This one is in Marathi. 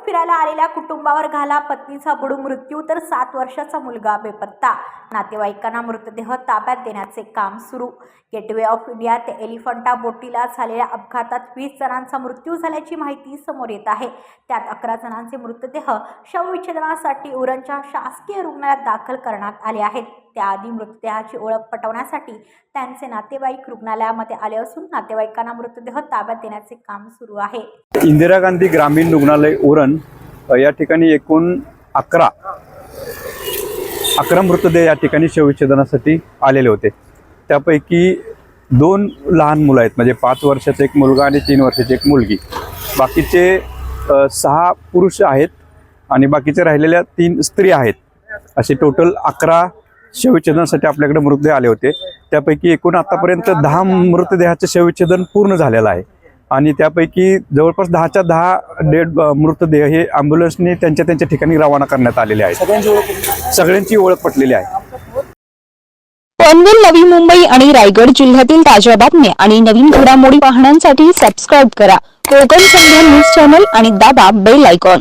hope फिरायला आलेल्या कुटुंबावर घाला. पत्नीचा बुडून मृत्यू तर सात वर्षाचा मुलगा बेपत्ता. नातेवाईकांना मृतदेह ताब्यात देण्याचे काम सुरू. गेटवे ऑफ इंडिया ते एलिफंटा बोटीला झालेल्या अपघातात वीस जणांचा मृत्यू झाल्याची माहिती समोर येत आहे. त्यात अकरा जणांचे मृतदेह शवविच्छेदनासाठी उरणच्या शासकीय रुग्णालयात दाखल करण्यात आले आहेत. त्याआधी मृतदेहाची ओळख पटवण्यासाठी त्यांचे नातेवाईक रुग्णालयामध्ये आले असून नातेवाईकांना मृतदेह ताब्यात देण्याचे काम सुरू आहे. इंदिरा गांधी ग्रामीण रुग्णालय उरण या ठिकाणी एकूण अकरा अकरा मृतदेह या ठिकाणी शवविच्छेदनासाठी आलेले होते. त्यापैकी दोन लहान मुलं आहेत म्हणजे पाच वर्षाचा एक मुलगा आणि तीन वर्षाची एक मुलगी. बाकीचे सहा पुरुष आहेत आणि बाकीचे राहिलेल्या तीन स्त्री आहेत. असे टोटल अकरा शवविच्छेदनासाठी आपल्याकडे मृतदेह आले होते. त्यापैकी एकूण आतापर्यंत दहा मृतदेहाचं शवविच्छेदन पूर्ण झालेलं आहे. आणि त्यापैकी जवळपास दहाच्या दहा डेड मृतदेह हे अँब्युलन्सने त्यांच्या त्यांच्या ठिकाणी रवाना करण्यात आलेले आहेत. सगळ्यांची ओळख पटलेली आहे. पनवेल नवी मुंबई आणि रायगड जिल्ह्यातील ताज्या बातम्या आणि नवीन घडामोडी पाहण्यासाठी सबस्क्राईब करा. कोकण संध्या न्यूज चॅनल आणि दाबा बेल आयकॉन